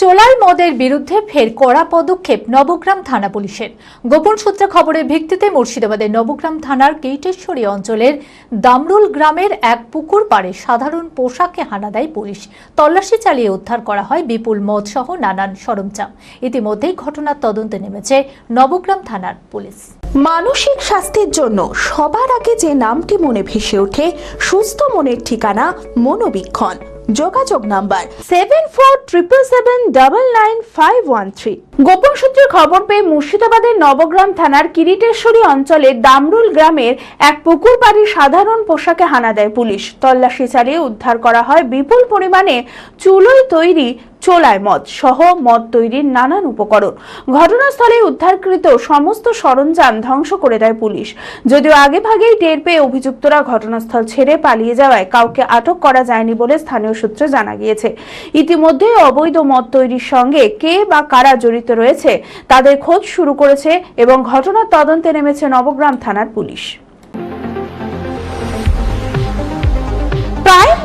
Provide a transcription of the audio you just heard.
চোলাই মদের বিরুদ্ধে ফের কড়া পদক্ষেপ নবগ্রাম থানা পুলিশের। গোপন সূত্রে খবরের ভিত্তিতে মুর্শিদাবাদের নবগ্রাম থানার কেইটেশ্বরী অঞ্চলের দামরুল গ্রামের এক পুকুর পাড়ে সাধারণ পোশাকে হানা দেয় পুলিশ। তল্লাশি চালিয়ে উদ্ধার করা হয় বিপুল মদ সহ নানান সরঞ্জাম। ইতিমধ্যেই ঘটনার তদন্তে নেমেছে নবগ্রাম থানার পুলিশ। মানসিক স্বাস্থ্যের জন্য সবার আগে যে নামটি মনে ভেসে ওঠে, সুস্থ মনের ঠিকানা মনোবীক্ষণ। যোগাযোগ number seven four triple seven double nine five one three গোপন সূত্রে খবর পেয়ে মুর্শিদাবাদের নবগ্রাম থানার কিরিটেশ্বরী অঞ্চলের দামরুল গ্রামের এক পুকুর বাড়ির সাধারণ পোশাকে হানা দেয় পুলিশ। তল্লাশি চালিয়ে উদ্ধার করা হয় বিপুল পরিমাণে চুলোয় তৈরি চোলায় মদ সহ মদ তৈরির নানান উপকরণ। ঘটনাস্থলে উদ্ধারকৃত সমস্ত সরঞ্জাম ধ্বংস করে দেয় পুলিশ। যদিও আগে ভাগেই টের পেয়ে অভিযুক্তরা ঘটনাস্থল ছেড়ে পালিয়ে যাওয়ায় কাউকে আটক করা যায়নি বলে স্থানীয় সূত্রে জানা গিয়েছে। ইতিমধ্যে অবৈধ মদ তৈরির সঙ্গে কে বা কারা জড়িত রয়েছে, তাদের খোঁজ শুরু করেছে এবং ঘটনার তদন্তে নেমেছে নবগ্রাম থানার পুলিশ।